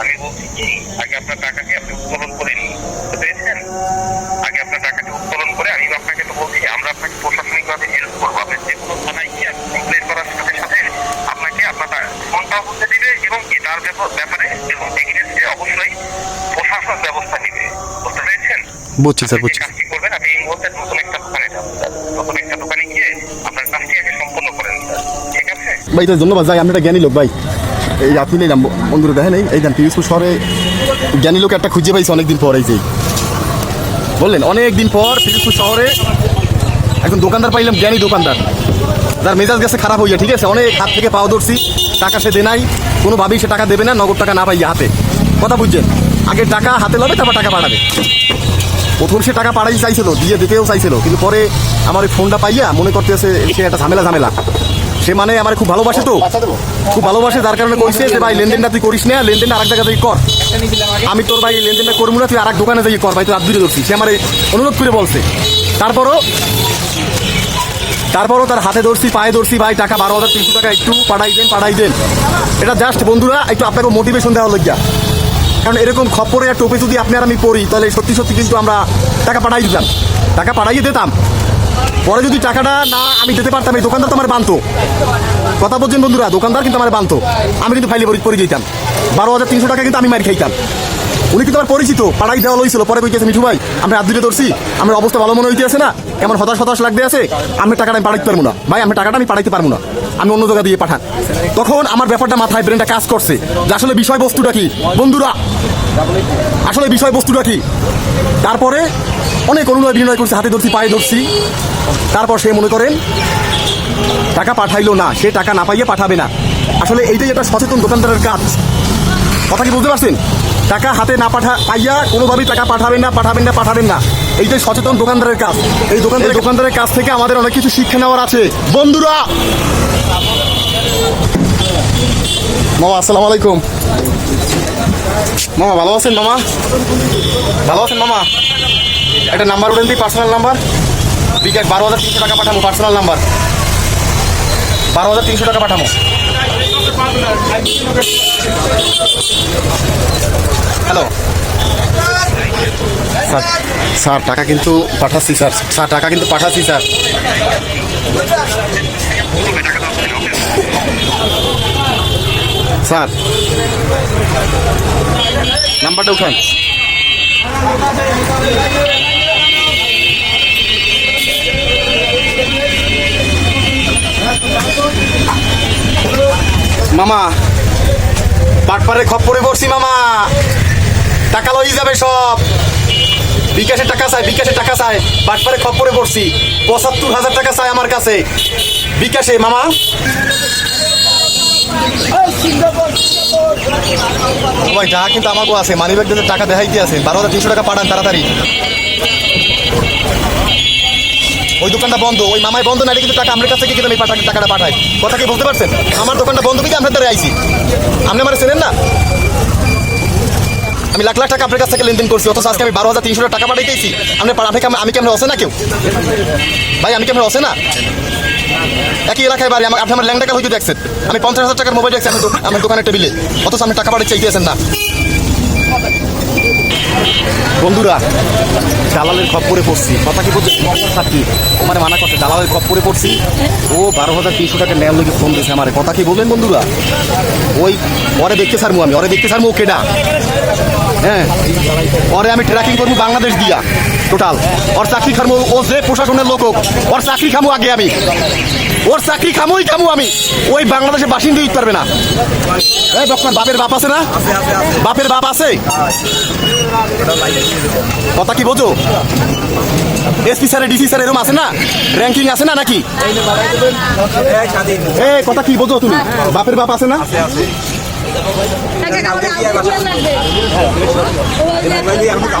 আমি বলছি কি আগে আপনার টাকাটি আপনি উত্তোলন করে নিন পেরেছেন আগে আপনার টাকাটি উত্তোলন করে আমি আপনাকে তো বলছি আমরা আপনাকে প্রশাসনিকভাবে হেল্প করব। আপনি যে কোনো থানায় গিয়ে কমপ্লেন করার সাথে সাথে আপনাকে আপনার ফোনটাও বলতে দিবে এবং কি তার ব্যাপারে এবং এগেন্সে অবশ্যই প্রশাসন ব্যবস্থা নিবে। বুঝতে পেরেছেন? বুঝছি স্যার বুঝছি। কাজটি করবেন আপনি এই মুহূর্তে নতুন একটা দোকানে যাবেন নতুন একটা দোকানে গিয়ে আপনার কাজটি আগে সম্পন্ন করেন স্যার। ঠিক আছে? ভাই ধন্যবাদ। যাই আমি একটা জ্ঞানী লোক ভাই। এই আপনি নিলাম বন্ধুরা দেখেন এই দেন পিরিজপুর শহরে জ্ঞানী লোক একটা খুঁজে পাইছি অনেকদিন পর, এই যে। বললেন অনেক দিন পর পিরিজপুর শহরে একজন দোকানদার পাইলাম, জ্ঞানী দোকানদার। যার মেজাজ গেছে খারাপ হইয়া, ঠিক আছে? অনেক হাত থেকে পাও ধরছি, টাকা সে দে নাই, কোনোভাবেই সে টাকা দেবে না, নগদ টাকা না পাইয়া হাতে। কথা বুঝছেন? আগে টাকা হাতে লবে, তারপর টাকা পাঠাবে। প্রথম সে টাকা পাঠাই চাইছিল, দিয়ে দিতেও চাইছিল, কিন্তু পরে আমার ওই ফোনটা পাইয়া মনে করতেছে, সে একটা ঝামেলা ঝামেলা সে মানে আমার খুব ভালোবাসে তো। খুব ভালোবাসে যার কারণে কইছে যে ভাই লেনদেনটা তুই করিস না লেনদেনটা আরেক জায়গা থেকে কর। আমি তোর ভাই লেনদেনটা করব না তুই আরেক দোকানে যাই কর ভাই তুই হাত ধরে ধরছি। সে আমার অনুরোধ করে বলছে। তারপরও তারপরও তার হাতে ধরছি পায়ে ধরছি ভাই টাকা বারো হাজার তিনশো টাকা একটু পাঠাই দেন পাঠাই দেন। এটা জাস্ট বন্ধুরা একটু আপনাকে মোটিভেশন দেওয়া লজ্জা কারণ এরকম খপ্পরে আর টোপে যদি আপনি আর আমি পড়ি তাহলে সত্যি সত্যি কিন্তু আমরা টাকা পাঠাই দিতাম। টাকা পাঠাইয়ে দিতাম। পরে যদি টাকাটা না আমি দিতে পারতাম, এই দোকানদার তো আমার বানতো। কথা বলছেন বন্ধুরা, দোকানদার কিন্তু আমার বানতো। আমি কিন্তু ফাইলে পরি দিতাম বারো হাজার তিনশো টাকা কিন্তু আমি মার খাইতাম। উনি কিন্তু আমার পরিচিত পাড়াই দেওয়া লইছিল, পরে কইতেছে মিঠু ভাই, আমরা হাত দিতে ধরছি, আমার অবস্থা ভালো মনে হইতে আছে না, কেমন হতাশ হতাশ লাগতে আছে, আমি টাকাটা আমি পাঠাইতে পারব না। ভাই, আমি টাকাটা আমি পাঠাইতে পারব না। আমি অন্য জায়গা দিয়ে পাঠান। তখন আমার ব্যাপারটা মাথায় ব্রেনটা কাজ করছে যে আসলে বিষয়বস্তুটা কি? বন্ধুরা, আসলে বিষয়বস্তুটা কি? তারপরে অনেক অনুনয় বিনয় করছে, হাতে ধরছি, পায়ে ধরছি। তারপর সে মনে করেন, টাকা পাঠাইলো না, সে টাকা না পাইয়ে পাঠাবে না। আসলে এইটাই একটা সচেতন দোকানদারের কাজ। কথা কি বুঝতে পারছেন? টাকা হাতে না পাঠা পাইয়া কোনোভাবেই টাকা পাঠাবেন না পাঠাবেন না পাঠাবেন না। এইটাই সচেতন দোকানদারের কাজ। এই দোকানদার দোকানদারের কাছ থেকে আমাদের অনেক কিছু শিক্ষা নেওয়ার আছে। বন্ধুরা! মামা, আসসালামু আলাইকুম। মামা, ভালো আছেন মামা? ভালো আছেন মামা? একটা নাম্বার উঠেন দিই পার্সোনাল নাম্বার। বিকাশ, বারো হাজার তিনশো টাকা পাঠাবো পার্সোনাল নাম্বার। বারো হাজার তিনশো টাকা পাঠাবো হ্যালো। স্যার স্যার, টাকা কিন্তু পাঠাচ্ছি, স্যার। স্যার, টাকা কিন্তু পাঠাচ্ছি, স্যার। স্যার। নাম্বারটা উঠান। মামা পাটপারে খপ্পরে পড়ছি মামা। টাকা লই যাবে সব। বিকাশে টাকা চাই বিকাশে টাকা চাই। পাটপারে খপ্পরে পড়ছি। পঁচাত্তর হাজার টাকা চাই আমার কাছে। বিকাশে, মামা। ভাই টাকা কিন্তু আমাকেও আছে। মানি দিলে টাকা দেখাইতে আছে। বারো হাজার তিনশো টাকা পাঠান তাড়াতাড়ি। ওই দোকানটা বন্ধ, ওই মামাই বন্ধ না কিন্তু টাকা আমার কাছ থেকে কিন্তু আমি পাঠা- টাকাটা পাঠাই। কথা কি বলতে পারছেন? আমার দোকানটা বন্ধ কিন্তু আপনার দ্বারা আইছি। আপনি আমার চেনেন না? আমি লাখ লাখ টাকা আপনার কাছ থেকে লেনদেন করছি, অথচ আজকে আমি বারো হাজার তিনশো টাকা পাঠাইতেছি। আপনি পাড়া থেকে আমি কেমন অসে না কেউ? ভাই, আমি কেমন অসে না একই এলাকায় বাড়ি, আমার আপনি আমার ল্যাং টাকা হইতে দেখছেন। আমি পঞ্চাশ হাজার টাকার মোবাইল দেখছি, আমি আমার দোকানের টেবিলে। অথচ আপনি টাকা পাঠাতে চাইতেছেন না। বন্ধুরা, দালালের খপ খপ্পরে পড়ছি। কথা কি বলছে সাক্ষী আমার মানা করছে, দালালের খপ খপ্পরে পড়ছি। ও বারো হাজার তিনশো টাকা নেওয়ার লোকে ফোন দিয়েছে আমার। কথা কি বললেন বন্ধুরা? ওই, পরে দেখতে সারমু আমি। ওরে দেখতে সারমু না হ্যাঁ। পরে আমি ট্র্যাকিং করব বাংলাদেশ দিয়া টোটাল ওর চাকরি খামু, ও যে প্রশাসনের লোক ওর চাকরি খামু আগে আমি। ওর চাকরি খামুই খামু আমি। ওই বাংলাদেশে বাসিন্দা দিতে পারবে না। এই বকমান বাপের বাপ আছে না? বাপের বাপ আছে? কথা কি বোঝো? এসপি স্যার, ডিসি স্যার এরকম আছে না? র্যাঙ্কিং আছে না নাকি? এ, কথা কি বোঝো তুমি? বাপের বাপ আছে না?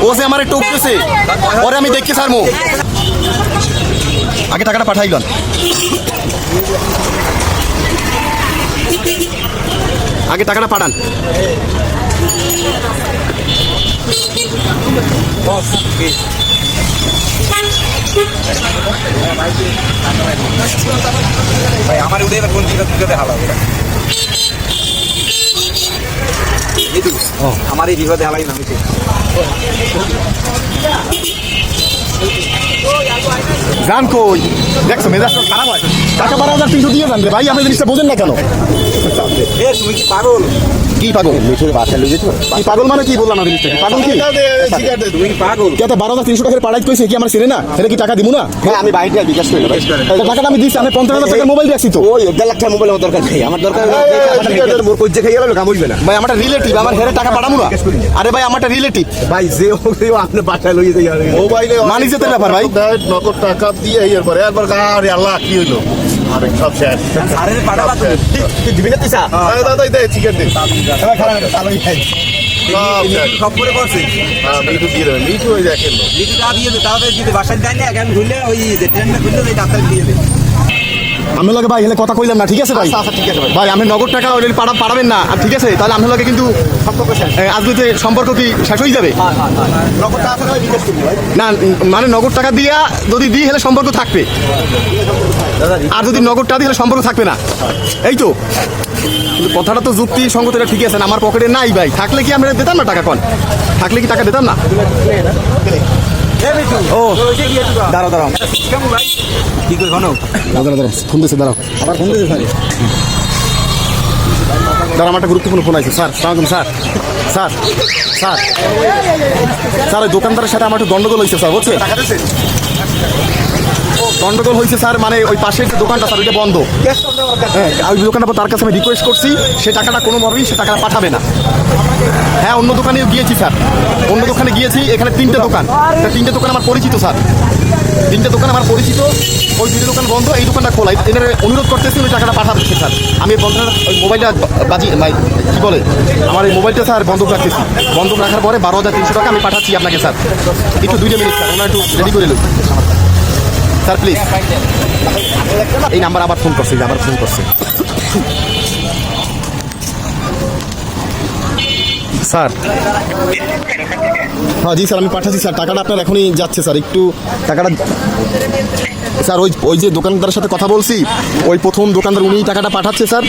ও যে আমার একটু উঠতেছে ওরে আমি দেখতে স্যার মো আগে টাকাটা পাঠাইলন আগে টাকাটা পাঠান। ভাই আমার উঠে এবার কোন দিকে দিকে হালা আমার এই বিপদে হালাই না কই? দেখছ মেজাজ খারাপ হয়। টাকা বারো হাজার তিনশো দিয়ে জানবে ভাই, আপনি জিনিসটা বোঝেন না কেন? তুমি কি পাগল? কি পাগল? মিঠুর বাসা লুয়ে যেত কি পাগল মানে কি বললাম না জিনিসটা? পাগল কি? তুমি পাগল? কে বারো হাজার তিনশো টাকার পাড়াই কইছে কি আমার ছেলে না? সেটা কি টাকা দিব না? হ্যাঁ আমি বাইরে বিকাশ করে। টাকাটা আমি দিচ্ছি আমি পঞ্চাশ হাজার টাকার মোবাইল রাখছি তো। ওই দেড় লাখ টাকা মোবাইল আমার দরকার নেই। আমার দরকার মোর কজ্জে খাই গেল কামড়বে না। ভাই আমার রিলেটিভ আমার হেরে টাকা পাঠাবো না। আরে ভাই আমার রিলেটিভ ভাই যে হোক যে হোক, আপনি বাসায় লইয়ে যাই মোবাইলে মানি যেতে ব্যাপার ভাই। নগদ টাকা দিয়ে এরপরে একবার আরে আল্লাহ কি হইল? সব শেষ আরে পাঠাবা তুমি তুই দিবি না তুই আরে দাদা দে চিকেন দে সব শেষ সব করে করছে হ্যাঁ মিঠু দিয়ে দেবে মিঠু ওই দেখেন। তা দিয়ে দে তাড়াতাড়ি যদি বাসায় যাই না ঘুরলে ওই যে ট্রেনটা ঘুরলে ওই ডাক্তার দিয়ে দে আমি লাগে ভাই হেলে কথা কইলাম না ঠিক আছে ভাই? আচ্ছা, আচ্ছা, ঠিক আছে ভাই। ভাই আমি নগদ টাকা অলরেডি পাঠা পাঠাবেন না আর ঠিক আছে? তাহলে আমি লাগে কিন্তু এ, আজকে সম্পর্ক কি শেষ হয়ে যাবে? না মানে নগদ টাকা দিয়া যদি দিই হলে সম্পর্ক থাকবে। আর যদি নগদ টাকা দিয়ে হলে সম্পর্ক থাকবে না। এই তো। কথাটা তো যুক্তি সঙ্গত এটা ঠিক আছে না আমার পকেটে নাই ভাই। থাকলে কি আমরা দিতাম না টাকা কন? থাকলে কি টাকা দিতাম না। ও দাঁড়াও দাঁড়াও কেমন ভাই কি কই ঘন দাঁড়াও দাঁড়াও ফোন দিয়েছে দাঁড়াও। আবার ফোন স্যার। আমার একটা গুরুত্বপূর্ণ ফোন আছে sir sir sir sir. Sir ওই দোকানদারের সাথে আমার একটু দণ্ডগোল হয়েছে স্যার বুঝছে গন্ডগোল হয়েছে, স্যার। মানে ওই পাশের যে দোকানটা, স্যার ওইটা বন্ধ। হ্যাঁ ওই দোকানটা তার কাছে আমি রিকোয়েস্ট করছি, সে টাকাটা কোনোভাবেই সে টাকাটা পাঠাবে না। হ্যাঁ অন্য দোকানেও গিয়েছি, স্যার। অন্য দোকানে গিয়েছি, এখানে তিনটে দোকান। তিনটে দোকান আমার পরিচিত, স্যার। তিনটে দোকান আমার পরিচিত, ওই দুটো দোকান বন্ধ, এই দোকানটা খোলা। এদের অনুরোধ করতেছি ওই টাকাটা পাঠাতে স্যার। আমি এই বন্ধ ওই মোবাইলটা বাজি ভাই কি বলে? আমার এই মোবাইলটা, স্যার, বন্ধক রাখতেছি। বন্ধক রাখার পরে বারো হাজার তিনশো টাকা আমি পাঠাচ্ছি আপনাকে, স্যার। একটু দুইটা মিনিট, স্যার, ওনার একটু রেডি করে নেব স্যার প্লিজ এই নাম্বার আবার ফোন করছি আবার ফোন করছি। স্যার। হ্যাঁ জি স্যার আমি পাঠাচ্ছি স্যার। টাকাটা আপনার এখনই যাচ্ছে স্যার। একটু টাকাটা স্যার ওই ওই যে দোকানদারের সাথে কথা বলছি ওই প্রথম দোকানদার উনি টাকাটা পাঠাচ্ছে স্যার।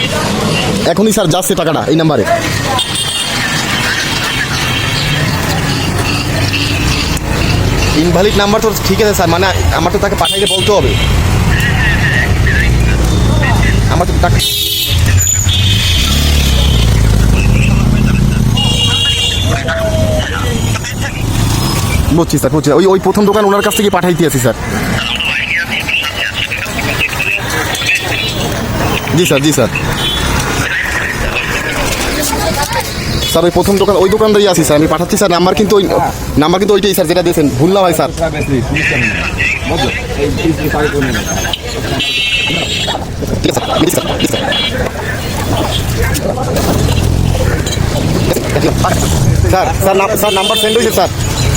এখনই স্যার যাচ্ছে টাকাটা এই নাম্বারে। ইনভ্যালিড নাম্বার তো ঠিক আছে, স্যার। মানে আমার তো তাকে পাঠাইতে বলতে হবে। আমার তো টাকা বুঝছি, স্যার, বুঝছি। ওই ওই প্রথম দোকান ওনার কাছ থেকে পাঠাইতে আছি, স্যার। জি স্যার জি, স্যার। স্যার, ওই প্রথম দোকান ওই দোকানদারই আছি, স্যার। আমি পাঠাচ্ছি, স্যার। নাম্বার কিন্তু ওই নাম্বার কিন্তু ওইটাই, স্যার, যেটা দিয়েছেন। ভুল না হয় sir. Sir sir sir. Sir sir, নাম- স্যার, নাম্বার সেন্ড হয়েছে, স্যার।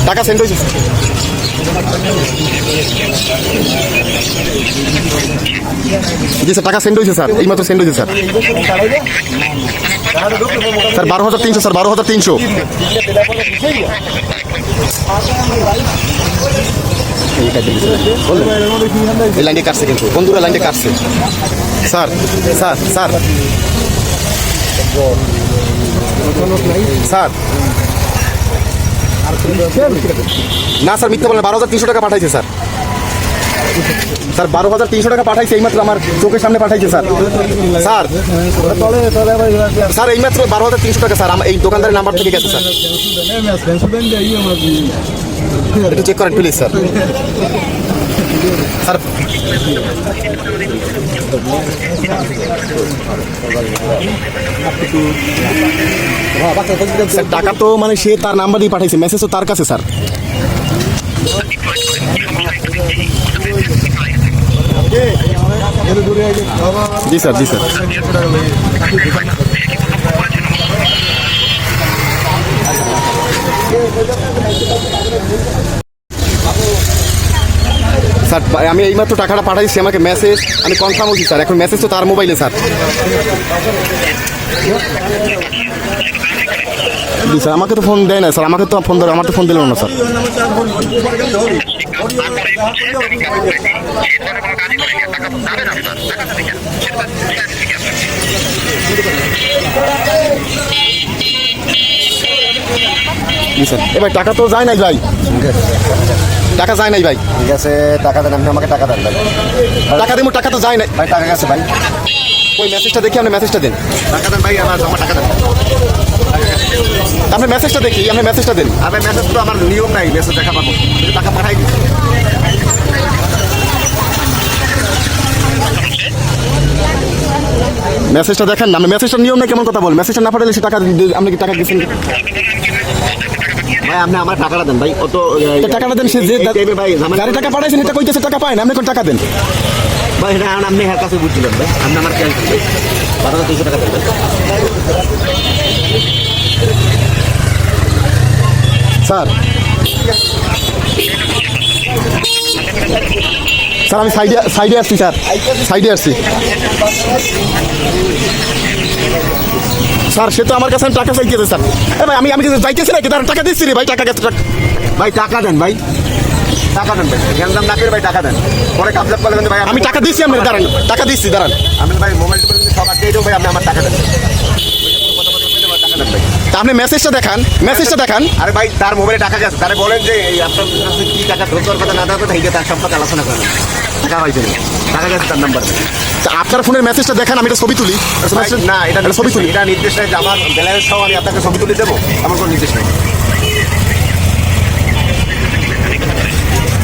টাকা সেন্ড হয়েছে জি, স্যার, টাকা সেন্ড হয়েছে, স্যার। এইমাত্র সেন্ড হয়েছে, স্যার। স্যার, বারো হাজার তিনশো, স্যার, বারো হাজার তিনশো। এই লাইনে কাটছে কিন্তু। বন্ধুরা লাইনে কাটছে। Sir sir sir. স্যার। না, স্যার, মিথ্যা বলেন, বারো হাজার তিনশো টাকা পাঠাইছে, স্যার। স্যার, বারো হাজার তিনশো টাকা পাঠাইছে, এইমাত্র আমার চোখের সামনে পাঠাইছে, স্যার। স্যার স্যার, এইমাত্র বারো হাজার তিনশো টাকা, স্যার এই দোকানদারের নাম্বার থেকে গেছে, স্যার। একটু চেক করেন প্লিজ স্যার। স্যার স্যার, টাকা তো মানে সে তার নাম্বার দিয়ে পাঠাইছে মেসেজ তো তার কাছে, স্যার। জি স্যার জি স্যার। স্যার, আমি এইমাত্র টাকাটা পাঠাইছি, আমাকে মেসেজ আমি কনফার্ম হচ্ছি স্যার। এখন মেসেজ তো তার মোবাইলে স্যার। জি স্যার আমাকে তো ফোন দেয় না স্যার আমাকে তো ফোন ধরে আমার তো ফোন দিল না স্যার। স্যার টাকা তো দেখেন সেটা তো বুঝে আসছি কি আপনাকে জি স্যার। এ ভাই টাকা তো যায় নাই ভাই। টাকা যায় নাই ভাই। ঠিক আছে টাকা দেন আপনি আমাকে টাকা দেন ভাই। টাকা দেবো টাকা তো যায় নাই। ভাই টাকা গেছে ভাই। ওই মেসেজটা দেখি আপনি মেসেজটা দেন। টাকা দেন ভাই আমার আমার টাকা দেন। আপনি মেসেজটা দেখি আপনি মেসেজটা দিন। আরে মেসেজ তো আমার নিয়ম নাই মেসেজ দেখা পাবো টাকা পাঠাই মেসেজটা দেখেন না মেসেজটা নিয়ম না কেমন কথা বল মেসেজটা না পাঠালে সে টাকা আপনি কি টাকা দিচ্ছেন? ভাই আপনি আমার টাকাটা দেন ভাই অত টাকাটা দেন সে যে ভাই যারে টাকা পাঠাইছেন এটা কইতেছে টাকা পায় না আপনি কোন টাকা দেন। ভাই এটা আপনি হ্যাঁ কাছে বুঝছিলেন ভাই আপনি আমার ক্যাশ টাকা দেন। স্যার। স্যার আমি সাইডে সাইডে আসছি স্যার। সাইডে আসছি। স্যার সে তো আমার কাছে টাকা চাইতেছে স্যার। এ ভাই আমি আমি চাইতেছি নাকি? তার টাকা দিচ্ছি রে ভাই টাকা টাকা। ভাই টাকা দেন ভাই। টাকা দেন ভাই। গ্যান্দাম না করে ভাই টাকা দেন। পরে কাবলাপ করলে কিন্তু ভাই আমি টাকা দিচ্ছি আমি দাঁড়ান। টাকা দিচ্ছি দাঁড়ান। আমি ভাই মোবাইল কিন্তু সব আটকে দেবো ভাই আপনি আমার টাকা দেন। টাকা দেন ভাই আপনি মেসেজটা দেখান মেসেজটা দেখান। আরে ভাই তার মোবাইলে টাকা গেছে। তারে বলেন যে এই আপনার কাছে কি টাকা ধরতে কথা না ধরতে কথা এইটা তার সম্পর্কে আলোচনা করেন। টাকা পাইছে টাকা গেছে তার নাম্বার তা আপনার ফোনের মেসেজটা দেখান আমি এটা ছবি তুলি। না এটা এটা ছবি তুলি। এটা নির্দেশ নেই যে আমার ব্যালেন্স সহ আমি আপনাকে ছবি তুলে দেবো আমার কোনো নির্দেশ নেই।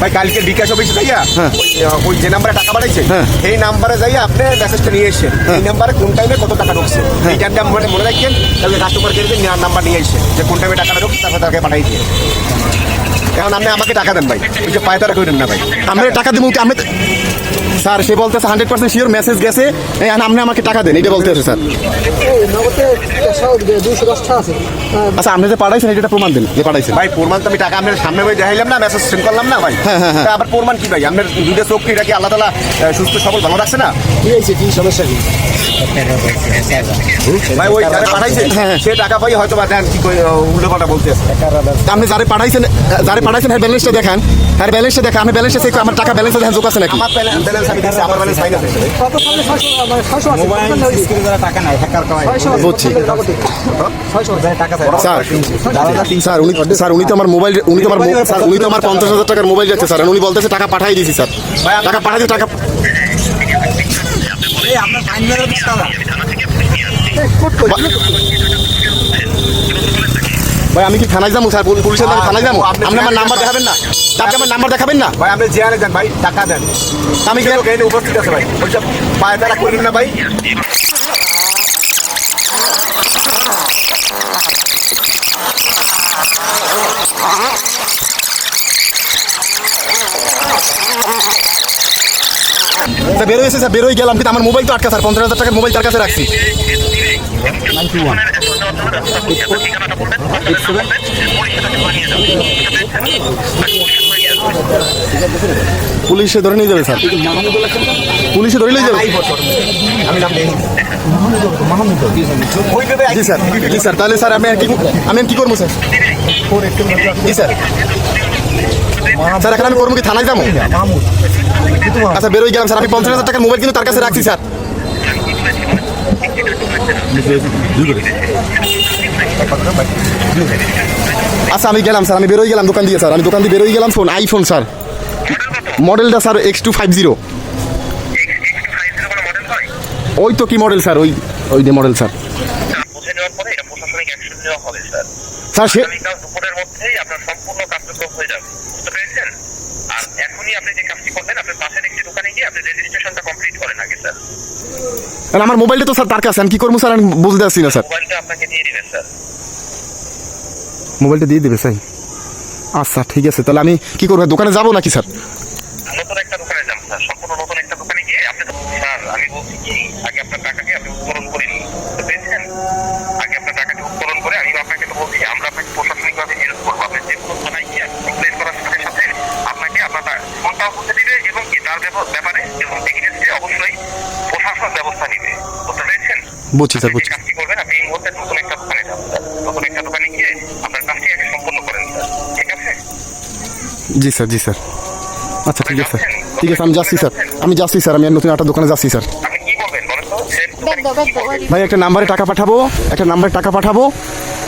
ভাই কালকে বিকাশ অফিসে যাইয়া ওই- ওই যে নাম্বারে টাকা বাড়াইছে হ্যাঁ। এই নাম্বারে যাইয়া আপনি মেসেজটা নিয়ে এসে এই নাম্বারে কোন টাইমে কত টাকা ঢুকছে। এই টাইমটা মনে মনে রাখছেন তাহলে কাস্টমার কেয়ারকে নাম্বার নিয়ে এসে যে কোন টাইমে টাকাটা ঢুকছে তারপর তাকে পাঠাই দিয়ে। এখন আপনি আমাকে টাকা দেন ভাই ওই যে পায়তারা করেন না ভাই। আমি টাকা দেবো আমি স্যার সে বলতেছে হান্ড্রেড পার্সেন্ট শিওর মেসেজ গেছে। আপনি আমাকে টাকা দেন এটা বলতেছে স্যার। আচ্ছা আপনি যে পাঠাইছেন এটা প্রমাণ দিন যে পাঠাইছেন। ভাই প্রমাণ তো আমি টাকা আপনার সামনে ভাই দেখাইলাম না মেসেজ সেন্ড করলাম না ভাই। হ্যাঁ, হ্যাঁ, হ্যাঁ। আবার প্রমাণ কি ভাই? আপনার দুটো চোখ কি এটা কি আল্লাহ তালা সুস্থ সবল ভালো রাখছে না? কি হয়েছে কি সমস্যা কি ভাই ওই যারা হ্যাঁ, হ্যাঁ। সে টাকা পাই হয়তো বা দেন কি উল্টো পাল্টা বলতে আপনি যারে পাঠাইছেন যারে পাঠাইছেন হ্যাঁ ব্যালেন্সটা দেখান। হ্যাঁ ব্যালেন্সটা দেখান আমি ব্যালেন্সটা চেক আমার টাকা ব্যালেন্স দেখেন যোগ আছে নাকি? আমার ব্যালেন্স স্যার উনি স্যার উনি তো আমার মোবাইল উনি তো আমার স্যার উনি তো আমার পঞ্চাশ হাজার টাকার মোবাইল যাচ্ছে স্যার উনি বলতেছে টাকা পাঠাই দিয়েছি স্যার। টাকা পাঠাই দিয়েছি টাকা আপনার ফাইন মেরে দিচ্ছে দাদা এই, কোট কই? ভাই আমি কি থানায় যাব স্যার? পুলিশের নামে থানায় যাব? আপনি আমার নাম্বার দেখাবেন না? আপনি আমার নাম্বার দেখাবেন না? ভাই আপনি জিয়ানে দেন ভাই টাকা দেন। আমি কেন উপস্থিত আছে ভাই। ওইসব পায়তারা করেন না ভাই। স্যার বেরোয় এসে স্যার বেরোয় গেলাম কিন্তু আমার মোবাইল তো আটকা স্যার। পঞ্চাশ হাজার টাকার মোবাইল তার কাছে রাখছি। পুলিশে ধরে নিয়ে যাবে, স্যার। পুলিশে ধরে নিয়ে যাবে? জি, স্যার। জি, স্যার। তাহলে, স্যার, আমি আর কি আমি কি করব, স্যার? জি, স্যার। স্যার, এখন আমি করব কি? থানায় যাব? আচ্ছা বেরোয় গেলাম, স্যার। আমি পঞ্চাশ হাজার টাকার মোবাইল কিন্তু তার কাছে রাখছি, স্যার। আচ্ছা আমি গেলাম স্যার আমি বেরোই গেলাম দোকান দিয়ে স্যার। আমি দোকান দিয়ে বেরোই গেলাম ফোন আইফোন স্যার। মডেলটা sir X two five zero ওই তো কি মডেল স্যার ওই ওই যে মডেল স্যার। Sir sir? সে দুপুরের মধ্যেই আপনার সম্পূর্ণ কার্যক্রম হয়ে যাবে। বুঝতে পেরেছেন? আর এখনই আপনি যে কাজটি করবেন আপনার পাশের একটি দোকানে গিয়ে আপনি রেজিস্ট্রেশনটা কমপ্লিট করেন আগে স্যার আর আমার মোবাইলটা তো স্যার তার কাছে। আমি কি করব স্যার আমি বুঝতে পারছি না স্যার মোবাইলটা আপনাকে দিয়ে দিবেন স্যার মোবাইলটা দিয়ে দেবে স্যার আচ্ছা ঠিক আছে। তাহলে আমি কি করব দোকানে যাব নাকি স্যার নতুন একটা দোকানে যান স্যার সম্পূর্ণ নতুন একটা দোকানে গিয়ে আপনি স্যার আমি বলছি কি আগে আপনার টাকাকে আপনি উত্তোলন করে নিন বুঝতে পেরেছেন আগে আপনার টাকাকে উত্তোলন করে আমি আপনাকে তো বলছি আমরা আপনাকে প্রশাসনিকভাবে হেল্প করব আপনি যে কোনো থানায় গিয়ে কমপ্লেন করার সাথে সাথে আপনাকে আপনার টা- ফোনটাও করতে দিবে এবং কি তার ব্যাপার- ব্যাপারে এবং এগেন্সে অবশ্যই প্রশাসন ব্যবস্থা নিবে বুঝতে পেরেছেন বুঝছি স্যার বুঝছি। কাজটি করবেন? আপনি এই মুহূর্তে নতুন একটা দোকানে যান। স্যার নতুন একটা দোকানে গিয়ে আপনার কাজটি আগে সম্পন্ন করেন স্যার। ঠিক আছে? জি স্যার জি স্যার। আচ্ছা ঠিক আছে স্যার। ঠিক আছে আমি যাচ্ছি স্যার। আমি যাচ্ছি স্যার। আমি নতুন একটা দোকানে যাচ্ছি স্যার। আপনি কি করবেন বলেন তো? ভাই একটা নাম্বারে টাকা পাঠাবো একটা নাম্বারে টাকা পাঠাবো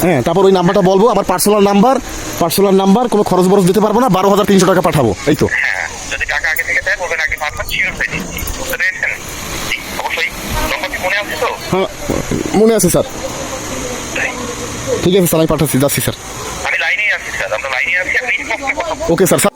হ্যাঁ তারপর ওই নাম্বারটা বলব আমার পার্সোনাল নাম্বার পার্সোনাল নাম্বার কোনো খরচ বরচ দিতে পারব না বারো হাজার তিনশো টাকা পাঠাবো এই তো। হ্যাঁ যদি টাকা আগে থেকে দেয় বলবেন আগে শিওর হয়ে দিচ্ছি বুঝতে পেরেছেন জি, অবশ্যই নম্বরটি মনে আছে তো? হ্যাঁ মনে আছে স্যার। ঠিক আছে স্যার আমি পাঠাচ্ছি যাচ্ছি স্যার। আমি লাইনেই আছি স্যার। আমরা লাইনে আছি ওকে স্যার।